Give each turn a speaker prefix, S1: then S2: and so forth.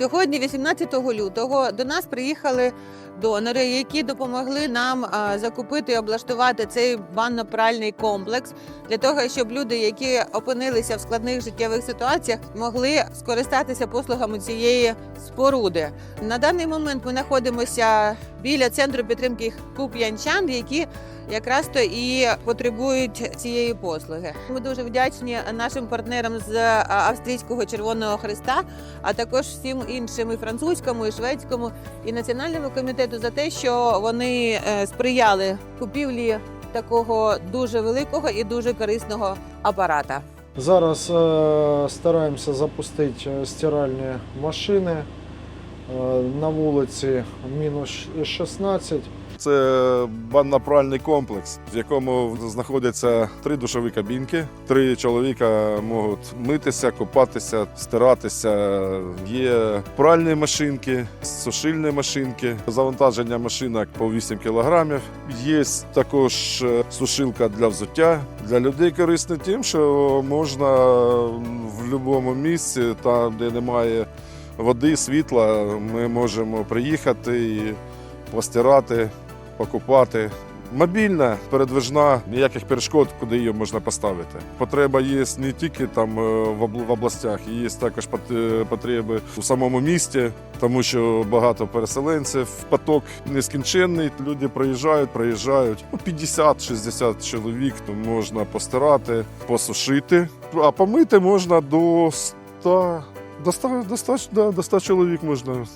S1: Сьогодні, 18 лютого, до нас приїхали донори, які допомогли нам закупити і облаштувати цей банно-пральний комплекс для того, щоб люди, які опинилися в складних життєвих ситуаціях, могли скористатися послугами цієї споруди. На даний момент ми знаходимося біля центру підтримки куп'янчан, які якраз то і потребують цієї послуги. Ми дуже вдячні нашим партнерам з австрійського Червоного Христа, а також всім іншим і французькому, і шведському, і національному комітету за те, що вони е, сприяли купівлі такого дуже великого і дуже корисного апарата.
S2: Зараз е, стараємося запустити е, стиральні машини. Е, на вулиці мінус 16.
S3: Це банно-пральний комплекс, в якому знаходяться три душові кабінки. Три чоловіка можуть митися, купатися, стиратися. Є пральні машинки, сушильні машинки, завантаження машинок по 8 кілограмів. Є також е, сушилка для взуття. Для людей корисно тим, що можна в будь-якому місці, там де немає води, світла, ми можемо приїхати і постирати, покупати. Мобільна, передвижна, ніяких перешкод, куди її можна поставити. Потреба є не тільки там е, в обл- в областях, є також е, потреби у самому місті, тому що багато переселенців, поток нескінченний. Люди приїжджають, приїжджають. Ну, 50-60 чоловік, то можна постирати, посушити, а помити можна до 100, до 100, до 100, до 100 чоловік можна